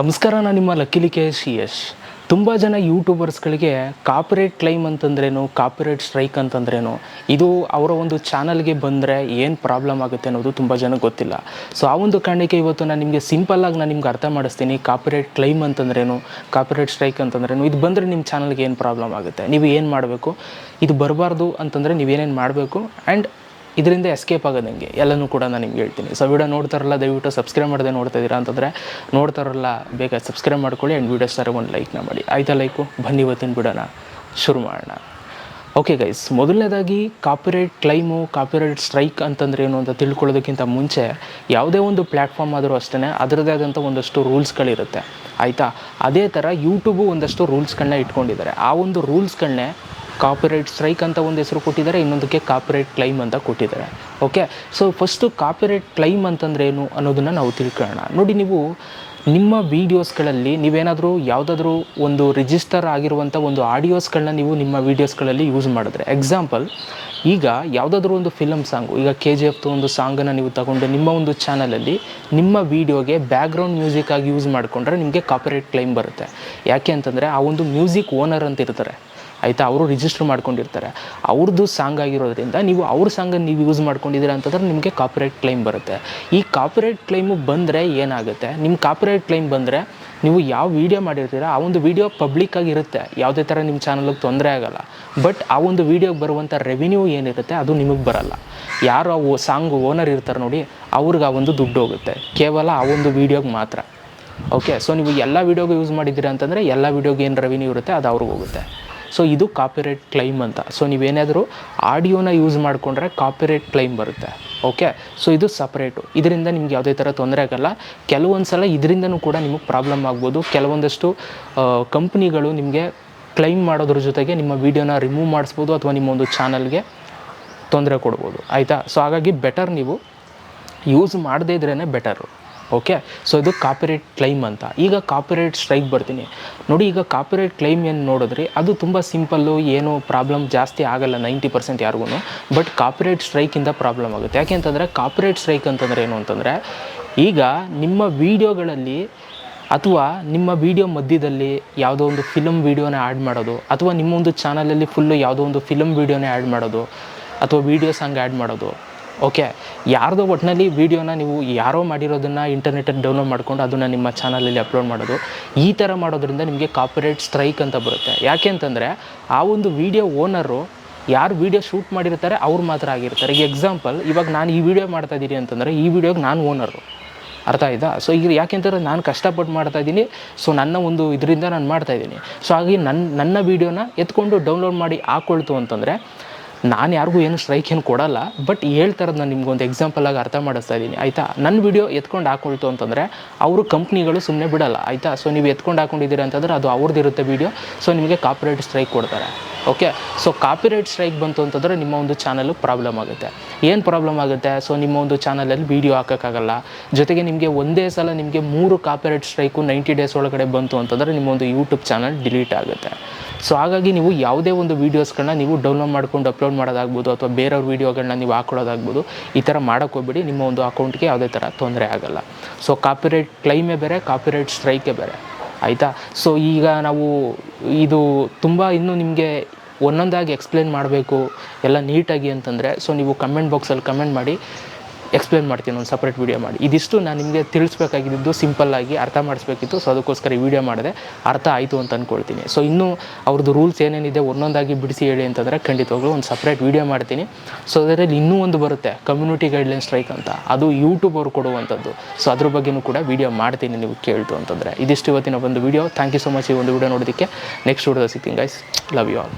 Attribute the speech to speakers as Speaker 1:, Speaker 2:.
Speaker 1: ನಮಸ್ಕಾರ ನಾನು ನಿಮ್ಮ ಲಕ್ಕಿಲಿ ಕೆ ಎಸ್ ಯಶ್. ತುಂಬ ಜನ ಯೂಟ್ಯೂಬರ್ಸ್ಗಳಿಗೆ ಕಾಪಿರೇಟ್ ಕ್ಲೈಮ್ ಅಂತಂದ್ರೇನು ಕಾಪಿರೇಟ್ ಸ್ಟ್ರೈಕ್ ಅಂತಂದ್ರೇನು, ಇದು ಅವರ ಒಂದು ಚಾನಲ್ಗೆ ಬಂದರೆ ಏನು ಪ್ರಾಬ್ಲಮ್ ಆಗುತ್ತೆ ಅನ್ನೋದು ತುಂಬ ಜನಕ್ಕೆ ಗೊತ್ತಿಲ್ಲ. ಸೊ ಆ ಒಂದು ಕಾರಣಕ್ಕೆ ಇವತ್ತು ನಾನು ನಿಮಗೆ ಸಿಂಪಲ್ಲಾಗಿ ನಾನು ನಿಮ್ಗೆ ಅರ್ಥ ಮಾಡಿಸ್ತೀನಿ ಕಾಪಿರೇಟ್ ಕ್ಲೈಮ್ ಅಂತಂದ್ರೇನು ಕಾಪಿರೇಟ್ ಸ್ಟ್ರೈಕ್ ಅಂತಂದ್ರೇನು, ಇದು ಬಂದರೆ ನಿಮ್ಮ ಚಾನಲ್ಗೆ ಏನು ಪ್ರಾಬ್ಲಮ್ ಆಗುತ್ತೆ, ನೀವು ಏನು ಮಾಡಬೇಕು, ಇದು ಬರಬಾರ್ದು ಅಂತಂದರೆ ನೀವೇನೇನು ಮಾಡಬೇಕು ಆ್ಯಂಡ್ ಇದರಿಂದ ಎಸ್ಕೇಪ್ ಆಗೋದಂಗೆ ಎಲ್ಲನೂ ಕೂಡ ನಾನು ನಿಮ್ಗೆ ಹೇಳ್ತೀನಿ. ಸೊ ವಿಡಿಯೋ ನೋಡ್ತಾರಲ್ಲ, ದಯವಿಟ್ಟು ಸಬ್ಸ್ಕ್ರೈಬ್ ಮಾಡದೆ ನೋಡ್ತಾ ಇದ್ದೀರಾ ಅಂತಂದರೆ, ನೋಡ್ತಾರಲ್ಲ, ಬೇಗ ಸಬ್ಸ್ಕ್ರೈಬ್ ಮಾಡ್ಕೊಳ್ಳಿ ಆ್ಯಂಡ್ ವೀಡಿಯೋ ಸರ್ ಒಂದು ಲೈಕ್ನ ಮಾಡಿ. ಆಯ್ತಾ ಲೈಕು ಬನ್ನಿ ಇವತ್ತಿನ ಬಿಡೋಣ. ಶುರು ಮಾಡೋಣ. ಓಕೆ ಗೈಸ್ ಮೊದಲನೇದಾಗಿ ಕಾಪಿರೈಟ್ ಕ್ಲೈಮು ಕಾಪಿರೈಟ್ ಸ್ಟ್ರೈಕ್ ಅಂತಂದ್ರೆ ಏನು ಅಂತ ತಿಳ್ಕೊಳ್ಳೋದಕ್ಕಿಂತ ಮುಂಚೆ ಯಾವುದೇ ಒಂದು ಪ್ಲ್ಯಾಟ್ಫಾರ್ಮ್ ಆದರೂ ಅಷ್ಟೇ ಅದರದೇ ಆದಂಥ ಒಂದಷ್ಟು ರೂಲ್ಸ್ಗಳಿರುತ್ತೆ ಆಯಿತಾ? ಅದೇ ಥರ ಯೂಟ್ಯೂಬು ಒಂದಷ್ಟು ರೂಲ್ಸ್ಗಳನ್ನ ಇಟ್ಕೊಂಡಿದ್ದಾರೆ. ಆ ಒಂದು ರೂಲ್ಸ್ಗಳನ್ನೇ ಕಾಪಿರೈಟ್ ಸ್ಟ್ರೈಕ್ ಅಂತ ಒಂದು ಹೆಸರು ಕೊಟ್ಟಿದ್ದಾರೆ, ಇನ್ನೊಂದಕ್ಕೆ ಕಾಪಿರೈಟ್ ಕ್ಲೈಮ್ ಅಂತ ಕೊಟ್ಟಿದ್ದಾರೆ. Okay so first copyright claim ಅಂತಂದ್ರೆ ಏನು ಅನ್ನೋದನ್ನು ನಾವು ತಿಳ್ಕೊಳ್ಳೋಣ. ನೋಡಿ, ನೀವು ನಿಮ್ಮ ವೀಡಿಯೋಸ್ಗಳಲ್ಲಿ ನೀವೇನಾದರೂ ಯಾವುದಾದ್ರೂ ಒಂದು ರಿಜಿಸ್ಟರ್ ಆಗಿರುವಂಥ ಒಂದು ಆಡಿಯೋಸ್ಗಳನ್ನ ನೀವು ನಿಮ್ಮ ವೀಡಿಯೋಸ್ಗಳಲ್ಲಿ ಯೂಸ್ ಮಾಡಿದ್ರೆ ಎಕ್ಸಾಂಪಲ್ ಈಗ ಯಾವುದಾದ್ರೂ ಒಂದು ಫಿಲಮ್ ಸಾಂಗು ಈಗ ಕೆ ಜಿ ಎಫ್ದು ಒಂದು ಸಾಂಗನ್ನು ನೀವು ತಗೊಂಡು ನಿಮ್ಮ ಒಂದು ಚಾನಲಲ್ಲಿ ನಿಮ್ಮ ವೀಡಿಯೋಗೆ ಬ್ಯಾಕ್ಗ್ರೌಂಡ್ ಮ್ಯೂಸಿಕ್ ಆಗಿ ಯೂಸ್ ಮಾಡಿಕೊಂಡ್ರೆ ನಿಮಗೆ ಕಾಪಿರೈಟ್ ಕ್ಲೈಮ್ ಬರುತ್ತೆ. ಯಾಕೆ ಅಂತಂದರೆ ಆ ಒಂದು ಮ್ಯೂಸಿಕ್ ಓನರ್ ಅಂತ ಇರ್ತಾರೆ. ಆಯಿತಾ? ಅವರು ರಿಜಿಸ್ಟರ್ ಮಾಡ್ಕೊಂಡಿರ್ತಾರೆ. ಅವ್ರದ್ದು ಸಾಂಗ್ ಆಗಿರೋದ್ರಿಂದ ನೀವು ಅವ್ರ ಸಾಂಗನ್ನು ನೀವು ಯೂಸ್ ಮಾಡ್ಕೊಂಡಿದ್ದೀರಾ ಅಂತಂದ್ರೆ ನಿಮಗೆ ಕಾಪಿರೈಟ್ ಕ್ಲೈಮ್ ಬರುತ್ತೆ. ಈ ಕಾಪಿರೈಟ್ ಕ್ಲೈಮು ಬಂದರೆ ಏನಾಗುತ್ತೆ? ನಿಮ್ಮ ಕಾಪಿರೈಟ್ ಕ್ಲೈಮ್ ಬಂದರೆ ನೀವು ಯಾವ ವೀಡಿಯೋ ಮಾಡಿರ್ತೀರ, ಆ ಒಂದು ವೀಡಿಯೋ ಪಬ್ಲಿಕ್ ಆಗಿರುತ್ತೆ ಯಾವುದೇ ಥರ ನಿಮ್ಮ ಚಾನಲ್ಗೆ ತೊಂದರೆ ಆಗಲ್ಲ. ಬಟ್ ಆ ಒಂದು ವೀಡಿಯೋಗೆ ಬರುವಂಥ ರೆವಿನ್ಯೂ ಏನಿರುತ್ತೆ, ಅದು ನಿಮಗೆ ಬರಲ್ಲ. ಯಾರು ಆ ಸಾಂಗ್ ಓನರ್ ಇರ್ತಾರೆ ನೋಡಿ, ಅವ್ರಿಗೆ ಆ ಒಂದು ದುಡ್ಡು ಹೋಗುತ್ತೆ. ಕೇವಲ ಆ ಒಂದು ವೀಡಿಯೋಗೆ ಮಾತ್ರ. ಓಕೆ ಸೊ ನೀವು ಎಲ್ಲ ವೀಡಿಯೋಗೆ ಯೂಸ್ ಮಾಡಿದ್ದೀರಾ ಅಂತಂದರೆ ಎಲ್ಲ ವೀಡಿಯೋಗೆ ಏನು ರೆವಿನ್ಯೂ ಇರುತ್ತೆ, ಅದು ಅವ್ರಿಗೆ ಹೋಗುತ್ತೆ. ಸೊ ಇದು ಕಾಪಿರೈಟ್ ಕ್ಲೈಮ್ ಅಂತ. ಸೊ ನೀವೇನಾದರೂ ಆಡಿಯೋನ ಯೂಸ್ ಮಾಡಿಕೊಂಡ್ರೆ ಕಾಪಿರೈಟ್ ಕ್ಲೈಮ್ ಬರುತ್ತೆ. ಓಕೆ ಸೊ ಇದು ಸಪ್ರೇಟು ಇದರಿಂದ ನಿಮ್ಗೆ ಯಾವುದೇ ಥರ ತೊಂದರೆ ಆಗಲ್ಲ. ಕೆಲವೊಂದು ಸಲ ಇದರಿಂದನೂ ಕೂಡ ನಿಮಗೆ ಪ್ರಾಬ್ಲಮ್ ಆಗ್ಬೋದು. ಕೆಲವೊಂದಷ್ಟು ಕಂಪ್ನಿಗಳು ನಿಮಗೆ ಕ್ಲೈಮ್ ಮಾಡೋದ್ರ ಜೊತೆಗೆ ನಿಮ್ಮ ವೀಡಿಯೋನ ರಿಮೂವ್ ಮಾಡಿಸ್ಬೋದು ಅಥವಾ ನಿಮ್ಮ ಒಂದು ಚಾನಲ್ಗೆ ತೊಂದರೆ ಕೊಡ್ಬೋದು. ಆಯಿತಾ? ಸೊ ಹಾಗಾಗಿ ಬೆಟರ್ ನೀವು ಯೂಸ್ ಮಾಡದೇ ಇದ್ರೇ ಬೆಟರು ಓಕೆ ಸೊ ಇದು ಕಾಪಿರೈಟ್ ಕ್ಲೈಮ್ ಅಂತ. ಈಗ ಕಾಪಿರೈಟ್ ಸ್ಟ್ರೈಕ್ ಬರ್ತೀನಿ. ನೋಡಿ, ಈಗ ಕಾಪಿರೈಟ್ ಕ್ಲೈಮ್ ಏನು ನೋಡಿದ್ರಿ, ಅದು ತುಂಬ ಸಿಂಪಲ್ಲು ಏನು ಪ್ರಾಬ್ಲಮ್ ಜಾಸ್ತಿ ಆಗಲ್ಲ ನೈಂಟಿ ಪರ್ಸೆಂಟ್ ಯಾರಿಗೂ ಬಟ್ ಕಾಪಿರೈಟ್ ಸ್ಟ್ರೈಕಿಂದ ಪ್ರಾಬ್ಲಮ್ ಆಗುತ್ತೆ. ಯಾಕೆ ಅಂತಂದರೆ ಕಾಪಿರೈಟ್ ಸ್ಟ್ರೈಕ್ ಅಂತಂದರೆ ಏನು ಅಂತಂದರೆ, ಈಗ ನಿಮ್ಮ ವೀಡಿಯೋಗಳಲ್ಲಿ ಅಥವಾ ನಿಮ್ಮ ವೀಡಿಯೋ ಮಧ್ಯದಲ್ಲಿ ಯಾವುದೋ ಒಂದು ಫಿಲಮ್ ವೀಡಿಯೋನ ಆ್ಯಡ್ ಮಾಡೋದು, ಅಥವಾ ನಿಮ್ಮ ಒಂದು ಚಾನಲಲ್ಲಿ ಫುಲ್ಲು ಯಾವುದೋ ಒಂದು ಫಿಲಮ್ ವೀಡಿಯೋನೇ ಆ್ಯಡ್ ಮಾಡೋದು, ಅಥವಾ ವೀಡಿಯೋ ಸಾಂಗ್ ಆ್ಯಡ್ ಮಾಡೋದು ಓಕೆ, ಯಾರ್ದೋ ಒಟ್ಟಿನಲ್ಲಿ ವೀಡಿಯೋನ ನೀವು ಯಾರೋ ಮಾಡಿರೋದನ್ನು ಇಂಟರ್ನೆಟಲ್ಲಿ ಡೌನ್ಲೋಡ್ ಮಾಡ್ಕೊಂಡು ಅದನ್ನು ನಿಮ್ಮ ಚಾನಲಲ್ಲಿ ಅಪ್ಲೋಡ್ ಮಾಡೋದು, ಈ ಥರ ಮಾಡೋದ್ರಿಂದ ನಿಮಗೆ ಕಾಪಿರೈಟ್ ಸ್ಟ್ರೈಕ್ ಅಂತ ಬರುತ್ತೆ. ಯಾಕೆ ಅಂತಂದರೆ, ಆ ಒಂದು ವೀಡಿಯೋ ಓನರು ಯಾರು ವೀಡಿಯೋ ಶೂಟ್ ಮಾಡಿರ್ತಾರೆ, ಅವ್ರು ಮಾತ್ರ ಆಗಿರ್ತಾರೆ. ಈಗ ಎಕ್ಸಾಂಪಲ್ ಇವಾಗ ನಾನು ಈ ವಿಡಿಯೋ ಮಾಡ್ತಾ ಇದ್ದೀನಿ ಅಂತಂದರೆ, ಈ ವಿಡಿಯೋಗೆ ನಾನು ಓನರು ಅರ್ಥ ಆಯ್ತಾ? ಸೊ ಈಗ ಯಾಕೆಂತಂದ್ರೆ ನಾನು ಕಷ್ಟಪಟ್ಟು ಮಾಡ್ತಾ ಇದ್ದೀನಿ ಸೊ ನನ್ನ ಒಂದು ಇದರಿಂದ ನಾನು ಮಾಡ್ತಾ ಇದ್ದೀನಿ ಸೊ ಹಾಗಾಗಿ ನನ್ನ ನನ್ನ ವೀಡಿಯೋನ ಎತ್ಕೊಂಡು ಡೌನ್ಲೋಡ್ ಮಾಡಿ ಹಾಕ್ಕೊಳ್ತು ಅಂತಂದರೆ ನಾನು ಯಾರಿಗೂ ಏನು ಸ್ಟ್ರೈಕ್ ಏನು ಕೊಡಲ್ಲ ಬಟ್ ಹೇಳ್ತಾರದು ನಾನು ನಿಮ್ಗೊಂದು ಎಕ್ಸಾಂಪಲ್ ಆಗಿ ಅರ್ಥ ಮಾಡಿಸ್ತಾ ಇದ್ದೀನಿ, ಆಯಿತಾ? ನನ್ನ ವಿಡಿಯೋ ಎತ್ಕೊಂಡು ಹಾಕೊಳ್ತು ಅಂತಂದರೆ, ಅವರು ಕಂಪ್ನಿಗಳು ಸುಮ್ಮನೆ ಬಿಡಲ್ಲ, ಆಯಿತಾ? ಸೊ ನೀವು ಎತ್ಕೊಂಡು ಹಾಕೊಂಡಿದ್ದೀರಾ ಅಂತಂದರೆ ಅದು ಅವ್ರದ್ದಿರುತ್ತೆ ವೀಡಿಯೋ ಸೊ ನಿಮಗೆ ಕಾಪಿರೈಟ್ ಸ್ಟ್ರೈಕ್ ಕೊಡ್ತಾರೆ ಓಕೆ ಸೊ ಕಾಪಿರೈಟ್ ಸ್ಟ್ರೈಕ್ ಬಂತು ಅಂತಂದರೆ ನಿಮ್ಮ ಒಂದು ಚಾನಲ್ಗೆ ಪ್ರಾಬ್ಲಮ್ ಆಗುತ್ತೆ. ಏನು ಪ್ರಾಬ್ಲಮ್ ಆಗುತ್ತೆ? ಸೊ ನಿಮ್ಮ ಒಂದು ಚಾನಲಲ್ಲಿ ವೀಡಿಯೋ ಹಾಕೋಕ್ಕಾಗಲ್ಲ. ಜೊತೆಗೆ ನಿಮಗೆ ಒಂದೇ ಸಲ ನಿಮಗೆ ಮೂರು ಕಾಪಿರೈಟ್ ಸ್ಟ್ರೈಕು ನೈಂಟಿ ಡೇಸ್ ಒಳಗಡೆ ಬಂತು ಅಂತಂದರೆ ನಿಮ್ಮ ಒಂದು ಯೂಟ್ಯೂಬ್ ಚಾನಲ್ ಡಿಲೀಟ್ ಆಗುತ್ತೆ. ಸೊ ಹಾಗಾಗಿ ನೀವು ಯಾವುದೇ ಒಂದು ವೀಡಿಯೋಸ್ಗಳನ್ನ ನೀವು ಡೌನ್ಲೋಡ್ ಮಾಡ್ಕೊಂಡು ಅಪ್ಲೋಡ್ ಮಾಡೋದಾಗ್ಬೋದು ಅಥವಾ ಬೇರೆಯವ್ರ ವೀಡಿಯೋಗಳನ್ನ ನೀವು ಹಾಕೊಳ್ಳೋದಾಗ್ಬೋದು, ಈ ಥರ ಮಾಡೋಕ್ಕೆ ಹೋಗ್ಬೇಡಿ. ನಿಮ್ಮ ಒಂದು ಅಕೌಂಟ್ಗೆ ಯಾವುದೇ ಥರ ತೊಂದರೆ ಆಗಲ್ಲ. ಸೊ ಕಾಪಿರೈಟ್ ಕ್ಲೈಮೇ ಬೇರೆ ಕಾಪಿರೈಟ್ ಸ್ಟ್ರೈಕೇ ಬೇರೆ. ಆಯಿತಾ? ಸೊ ಈಗ ನಾವು ಇದು ತುಂಬ ಇನ್ನೂ ನಿಮಗೆ ಒಂದೊಂದಾಗಿ ಎಕ್ಸ್ಪ್ಲೇನ್ ಮಾಡಬೇಕು, ಎಲ್ಲ ನೀಟಾಗಿ ಅಂತಂದರೆ ಸೊ ನೀವು ಕಮೆಂಟ್ ಬಾಕ್ಸಲ್ಲಿ ಕಮೆಂಟ್ ಮಾಡಿ ಎಕ್ಸ್ಪ್ಲೇನ್ ಮಾಡ್ತೀನಿ, ಒಂದು ಸಪ್ರೇಟ್ ವೀಡಿಯೋ ಮಾಡಿ. ಇದಿಷ್ಟು ನಾನು ನಿಮಗೆ ತಿಳಿಸ್ಬೇಕಾಗಿದ್ದು ಸಿಂಪಲ್ಲಾಗಿ ಅರ್ಥ ಮಾಡಿಸ್ಬೇಕಿತ್ತು ಸೊ ಅದಕ್ಕೋಸ್ಕರ ಈ ವಿಡಿಯೋ ಮಾಡಿದೆ. ಅರ್ಥ ಆಯಿತು ಅಂತ ಅಂದ್ಕೊಳ್ತೀನಿ ಸೊ ಇನ್ನೂ ಅವ್ರದ್ದು ರೂಲ್ಸ್ ಏನೇನಿದೆ ಒಂದೊಂದಾಗಿ ಬಿಡಿಸಿ ಹೇಳಿ ಅಂತಂದರೆ ಖಂಡಿತವಾಗ್ಲೂ ಒಂದು ಸಪ್ರೇಟ್ ವೀಡಿಯೋ ಮಾಡ್ತೀನಿ. ಸೊ ಅದರಲ್ಲಿ ಇನ್ನೂ ಒಂದು ಬರುತ್ತೆ ಕಮ್ಯುನಿಟಿ ಗೈಡ್ಲೈನ್ ಸ್ಟ್ರೈಕ್ ಅಂತ. ಅದು ಯೂಟ್ಯೂಬ್ ಅವರು ಕೊಡುವಂಥದ್ದು ಸೊ ಅದ್ರ ಬಗ್ಗೆನೂ ಕೂಡ ವೀಡಿಯೋ ಮಾಡ್ತೀನಿ ನೀವು ಕೇಳ್ತು ಅಂತಂದರೆ. ಇದಿಷ್ಟು ಇವತ್ತಿನ ಒಂದು video thank you so much ಈ ಒಂದು ವೀಡಿಯೋ ನೋಡೋದಕ್ಕೆ ನೆಕ್ಸ್ಟ್ ವೀಡಿಯೋ ಸಿಗ್ತೀನಿ ಗೈಸ್ ಲವ್ ಯು ಆಲ್